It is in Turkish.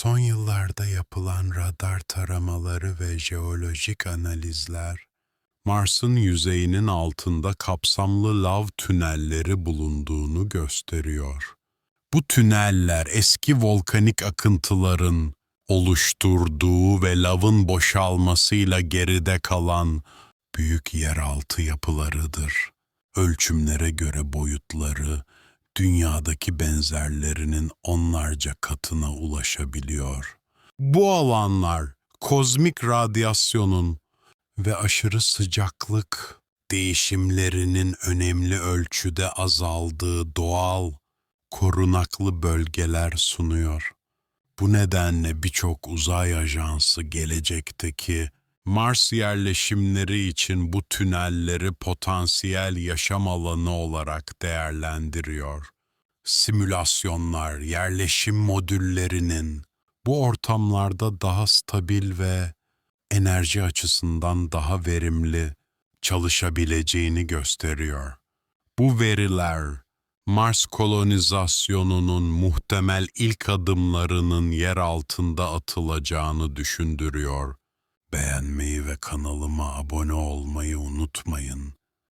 Son yıllarda yapılan radar taramaları ve jeolojik analizler, Mars'ın yüzeyinin altında kapsamlı lav tünelleri bulunduğunu gösteriyor. Bu tüneller eski volkanik akıntıların oluşturduğu ve lavın boşalmasıyla geride kalan büyük yeraltı yapılarıdır. Ölçümlere göre boyutları dünyadaki benzerlerinin onlarca katına ulaşabiliyor. Bu alanlar kozmik radyasyonun ve aşırı sıcaklık değişimlerinin önemli ölçüde azaldığı doğal, korunaklı bölgeler sunuyor. Bu nedenle birçok uzay ajansı gelecekteki Mars yerleşimleri için bu tünelleri potansiyel yaşam alanı olarak değerlendiriyor. Simülasyonlar, yerleşim modüllerinin bu ortamlarda daha stabil ve enerji açısından daha verimli çalışabileceğini gösteriyor. Bu veriler Mars kolonizasyonunun muhtemel ilk adımlarının yer altında atılacağını düşündürüyor. Beğenmeyi ve kanalıma abone olmayı unutmayın.